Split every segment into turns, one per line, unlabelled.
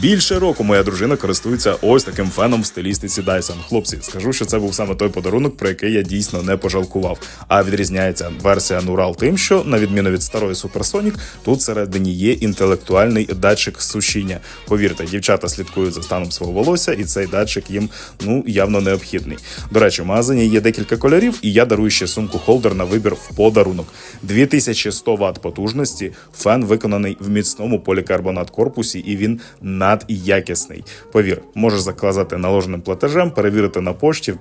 Більше року моя дружина користується ось таким феном в стилістиці Dyson. Хлопці, скажу, що це був саме той подарунок, про який я дійсно не пожалкував. А відрізняється версія Nural тим, що на відміну від старої Supersonic, тут всередині є інтелектуальний датчик сушіння. Повірте, дівчата слідкують за станом свого волосся, і цей датчик їм ну явно необхідний. До речі, в є декілька кольорів, і я дарую ще сумку холдер на вибір в подарунок. 2100 Вт потужності. Фен виконаний в міцному полікарбонат корпусі, і він надякісний. Повір, можеш заказати наложеним платежем, перевірити на пошті.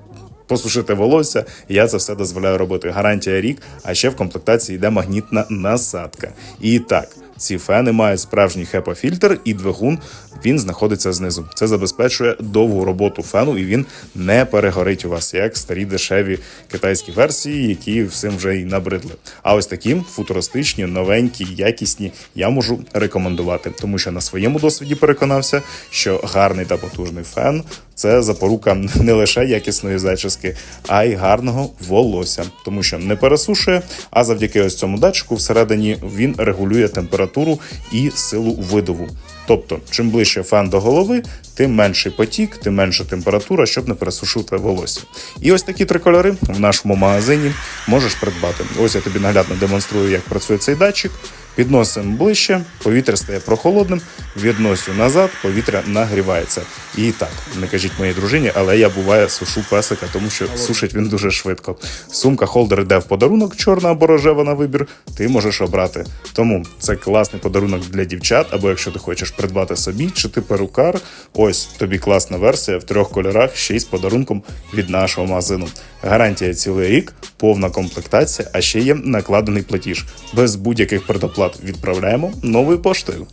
Посушити волосся, я це все дозволяю робити. Гарантія рік, а ще в комплектації йде магнітна насадка. І так, ці фени мають справжній хепа-фільтр, і двигун він знаходиться знизу. Це забезпечує довгу роботу фену, і він не перегорить у вас, як старі дешеві китайські версії, які всім вже й набридли. А ось такі футуристичні, новенькі, якісні я можу рекомендувати, тому що на своєму досвіді переконався, що гарний та потужний фен це запорука не лише якісної зачіски, а й гарного волосся, тому що не пересушує. А завдяки ось цьому датчику всередині він регулює температуру і силу видову. Тобто, чим ближче фен до голови, тим менший потік, тим менша температура, щоб не пересушив твоє волосся. І ось такі три кольори в нашому магазині можеш придбати. Ось я тобі наглядно демонструю, як працює цей датчик. Підносимо ближче, повітря стає прохолодним, відносю назад, повітря нагрівається. І так, не кажіть моїй дружині, але я буває сушу песика, тому що сушить він дуже швидко. Сумка холдер йде в подарунок, чорна або рожева на вибір. Ти можеш обрати. Тому це класний подарунок для дівчат, або якщо ти хочеш придбати собі, чи ти перукар. Ось тобі класна версія в трьох кольорах, ще й з подарунком від нашого магазину. Гарантія цілий рік, повна комплектація, а ще є накладений платіж. Без будь-яких предоплат відправляємо новою поштою.